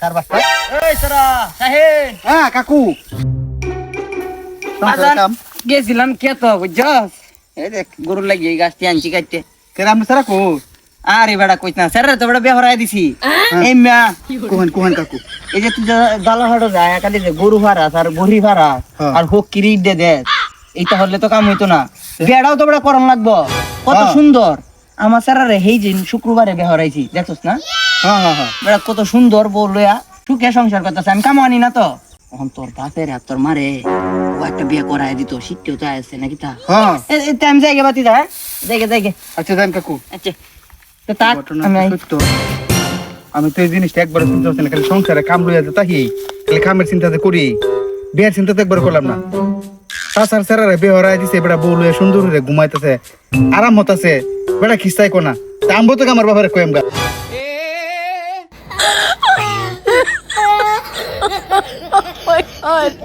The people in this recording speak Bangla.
কার বাচ্চা এই সারা সাহেব হ্যাঁ কাকু বাজার গেছিলাম খেত বুঝছস এই দেখ গরু লাগিয়ে এই গাছটি আনছি কাটতে কেরা আমি সারা কো আরে বেড়া কইস না স্যার তো বেড়া বেহরাই দিছি এই মিয়া কোহেন কোহেন কাকু এই যে তুই দালা হাড়ো যায় একালি যে গরু ভাড়া আর বড়ি ভাড়া। আর হোক দে দে এইটা হলে তো কাম হইতো না বেড়াও তো বেড়া করন লাগবো কত। সুন্দর আমার স্যারারে হেই যে শুক্রবারে বেহরাইছি দেখছস না হ্যাঁ হ্যাঁ হ্যাঁ। বেড়া কত সুন্দর বউ লইয়া সুখে সংসার করতেছে। আমি কামো আনি না তো? এখন তোর বাপের আর তোর মারে ও একটা বিয়ে করাই দিত শিখতেও তো নাকি তা? হ্যাঁ। যাইগে বাতি আচ্ছা কাকু। আচ্ছা। তো আমি আমি তো এই জিনিসটা একবার চিন্তা করছি না খালি সংসারে কাম লইয়া যেতে তাহি খালি কামের চিন্তাতে করি। বিয়ের চিন্তা তো একবার করলাম না। তাছাড়া স্যারারে বিয়ে হরাই দিছে বেটা বউ লইয়া সুন্দর হয়ে ঘুমাইতেছে। আরাম হতাছে। বেটা খিস্তাই কোনা তা আমবো তো আমার বাবারে কইম গা। oh my god.